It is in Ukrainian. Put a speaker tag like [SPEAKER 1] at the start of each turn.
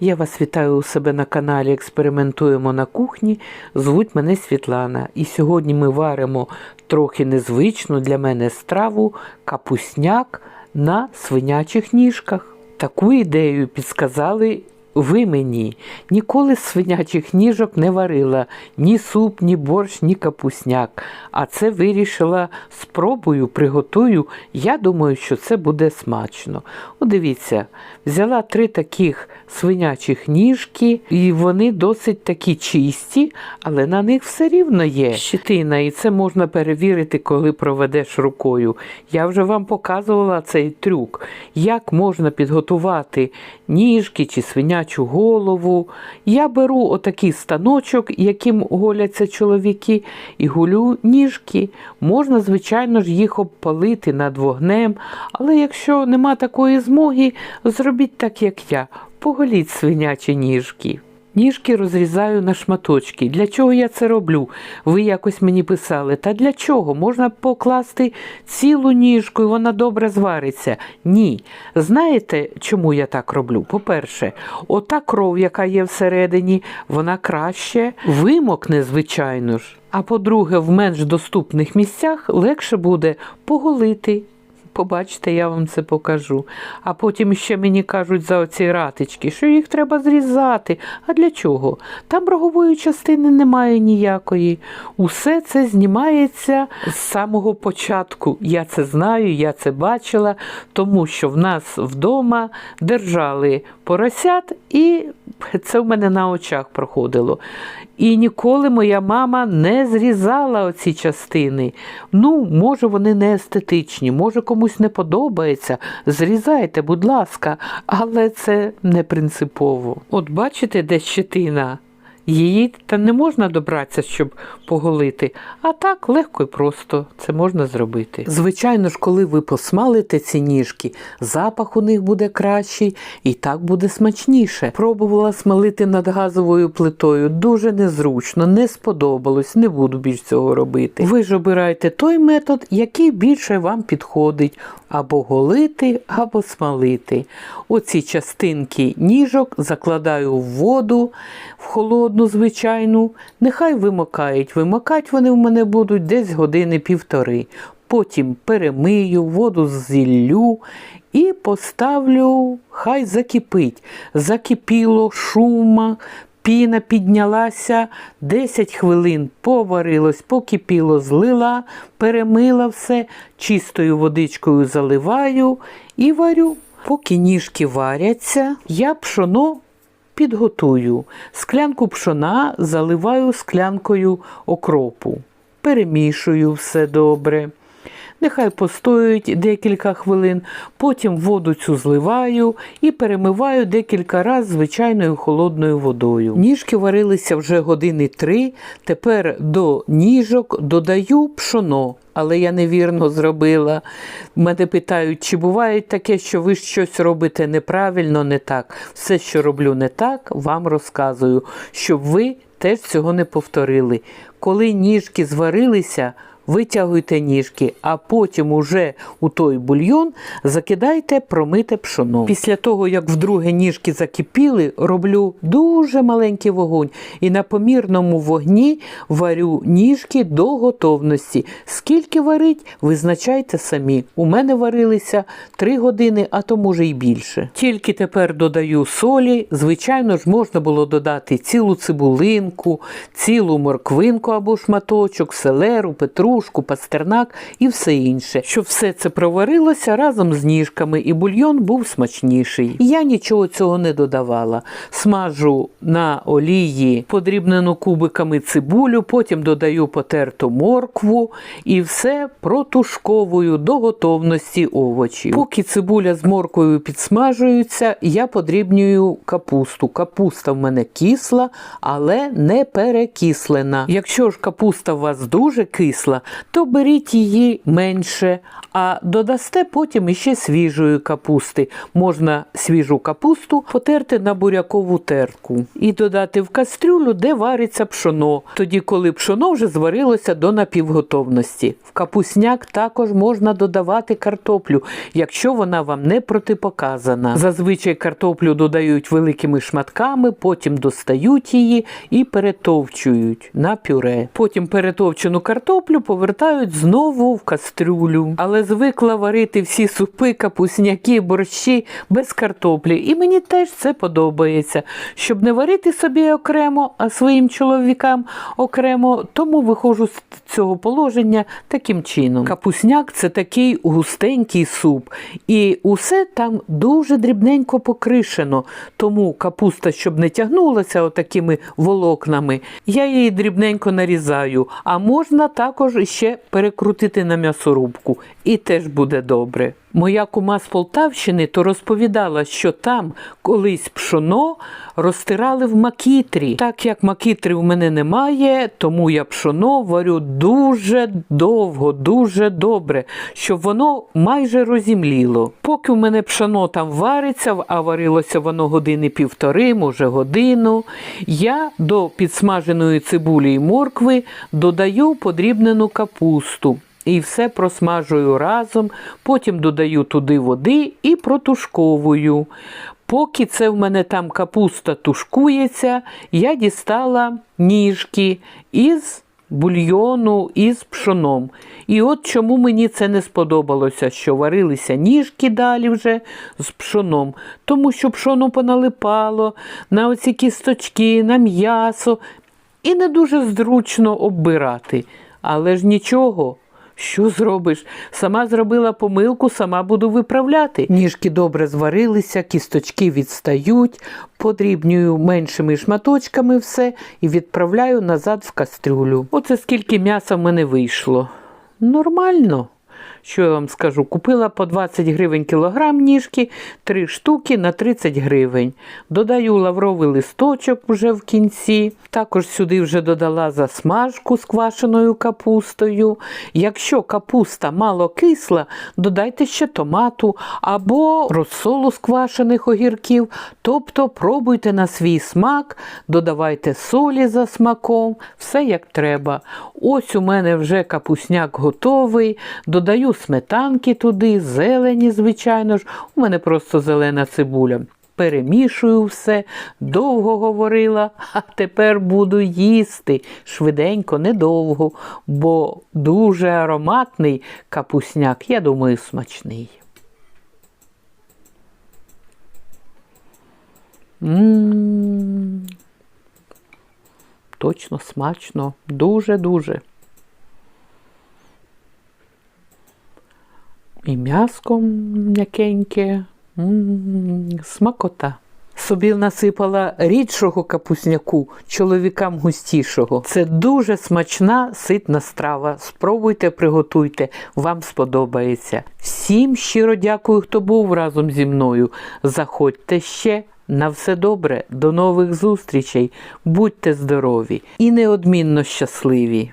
[SPEAKER 1] Я вас вітаю у себе на каналі Експериментуємо на кухні. Звуть мене Світлана. І сьогодні ми варимо трохи незвичну для мене страву капусняк на свинячих ніжках. Таку ідею підсказали ви мені. Ніколи свинячих ніжок не варила ні суп, ні борщ, ні капусняк. А це вирішила спробую, приготую. Я думаю, що це буде смачно. От дивіться, взяла три таких свинячих ніжки, і вони досить такі чисті, але на них все рівно є щетина, і це можна перевірити, коли проведеш рукою. Я вже вам показувала цей трюк, як можна підготувати ніжки чи свинячу голову. Я беру отакий станочок, яким голяться чоловіки, і гулю ніжки. Можна, звичайно ж, їх обпалити над вогнем, але якщо нема такої змоги, зробіть так, як я. Поголіть свинячі ніжки. Ніжки розрізаю на шматочки. Для чого я це роблю? Ви якось мені писали. Та для чого? Можна покласти цілу ніжку і вона добре звариться. Ні. Знаєте, чому я так роблю? По-перше, ота кров, яка є всередині, вона краще вимокне, звичайно ж. А по-друге, в менш доступних місцях легше буде поголити. Побачите, я вам це покажу. А потім ще мені кажуть за оці ратички, що їх треба зрізати. А для чого? Там рогової частини немає ніякої. Усе це знімається з самого початку. Я це знаю, я це бачила, тому що в нас вдома держали поросят, і це в мене на очах проходило. І ніколи моя мама не зрізала оці частини. Ну, може, вони не естетичні, може комусь не подобається. Зрізайте, будь ласка, але це не принципово. От бачите, де щетина? Її та не можна добратися, щоб поголити, а так легко і просто це можна зробити. Звичайно ж, коли ви посмалите ці ніжки, запах у них буде кращий і так буде смачніше. Пробувала смалити над газовою плитою, дуже незручно, не сподобалось, не буду більш цього робити. Ви ж обираєте той метод, який більше вам підходить, або голити, або смалити. Оці частинки ніжок закладаю в воду, в холодну, звичайну. Нехай вимокають. Вимокати вони в мене будуть десь години півтори. Потім перемию, воду зіллю і поставлю, хай закипить. Закипіло, шума, піна піднялася, 10 хвилин поварилось, покипіло, злила, перемила все, чистою водичкою заливаю і варю. Поки ніжки варяться, я пшоно підготую. Склянку пшона заливаю склянкою окропу. Перемішую все добре. Нехай постоють декілька хвилин, потім воду цю зливаю і перемиваю декілька разів звичайною холодною водою. Ніжки варилися вже години три. Тепер до ніжок додаю пшоно. Але я невірно зробила. Мене питають, чи буває таке, що ви щось робите неправильно, не так. Все, що роблю не так, вам розказую, щоб ви теж цього не повторили. Коли ніжки зварилися, витягуйте ніжки, а потім уже у той бульйон закидайте промите пшоно. Після того, як вдруге ніжки закипіли, роблю дуже маленький вогонь і на помірному вогні варю ніжки до готовності. Скільки варить, визначайте самі. У мене варилися 3 години, а то може й більше. Тільки тепер додаю солі. Звичайно ж, можна було додати цілу цибулинку, цілу морквинку або шматочок, селеру, петрушку, пастернак і все інше. Щоб все це проварилося разом з ніжками, і бульйон був смачніший. Я нічого цього не додавала. Смажу на олії подрібнену кубиками цибулю, потім додаю потерту моркву і все протушковую до готовності овочів. Поки цибуля з морквою підсмажуються, я подрібнюю капусту. Капуста в мене кисла, але не перекислена. Якщо ж капуста у вас дуже кисла, то беріть її менше, а додасте потім іще свіжої капусти. Можна свіжу капусту потерти на бурякову терку і додати в кастрюлю, де вариться пшоно, тоді коли пшоно вже зварилося до напівготовності. В капусняк також можна додавати картоплю, якщо вона вам не протипоказана. Зазвичай картоплю додають великими шматками, потім достають її і перетовчують на пюре. Потім перетовчену картоплю повертають знову в кастрюлю. Але звикла варити всі супи, капусняки, борщі без картоплі. І мені теж це подобається. Щоб не варити собі окремо, а своїм чоловікам окремо, тому виходжу з цього положення таким чином. Капусняк це такий густенький суп, і усе там дуже дрібненько покришено. Тому капуста, щоб не тягнулася отакими волокнами, я її дрібненько нарізаю. А можна також ще перекрутити на м'ясорубку, і теж буде добре. Моя кума з Полтавщини то розповідала, що там колись пшоно розтирали в макітрі. Так як макітри в мене немає, тому я пшоно варю дуже довго, дуже добре, щоб воно майже розімліло. Поки в мене пшоно там вариться, а варилося воно години півтори, може годину, я до підсмаженої цибулі і моркви додаю подрібнену капусту. І все просмажую разом, потім додаю туди води і протушковую. Поки це в мене там капуста тушкується, я дістала ніжки із бульйону із пшоном. І от чому мені це не сподобалося, що варилися ніжки далі вже з пшоном, тому що пшоно поналипало на оці кісточки, на м'ясо, і не дуже зручно оббирати. Але ж нічого. Що зробиш? Сама зробила помилку, сама буду виправляти. Ніжки добре зварилися, кісточки відстають, подрібнюю меншими шматочками все і відправляю назад в кастрюлю. Оце скільки м'яса в мене вийшло. Нормально. Що я вам скажу? Купила по 20 гривень кілограм ніжки, 3 штуки на 30 гривень. Додаю лавровий листочок вже в кінці. Також сюди вже додала засмажку з квашеною капустою. Якщо капуста мало кисла, додайте ще томату або розсолу з квашених огірків. Тобто пробуйте на свій смак, додавайте солі за смаком, все як треба. Ось у мене вже капусняк готовий. Додаю сметанки туди, зелені, звичайно ж. У мене просто зелена цибуля. Перемішую все, довго говорила, а тепер буду їсти швиденько, недовго, бо дуже ароматний капусняк, я думаю, смачний. М, Точно смачно, дуже-дуже. І м'яско м'якеньке, смакота. Собі насипала рідшого капусняку, чоловікам густішого. Це дуже смачна, ситна страва. Спробуйте, приготуйте, вам сподобається. Всім щиро дякую, хто був разом зі мною. Заходьте ще. На все добре, до нових зустрічей, будьте здорові і неодмінно щасливі!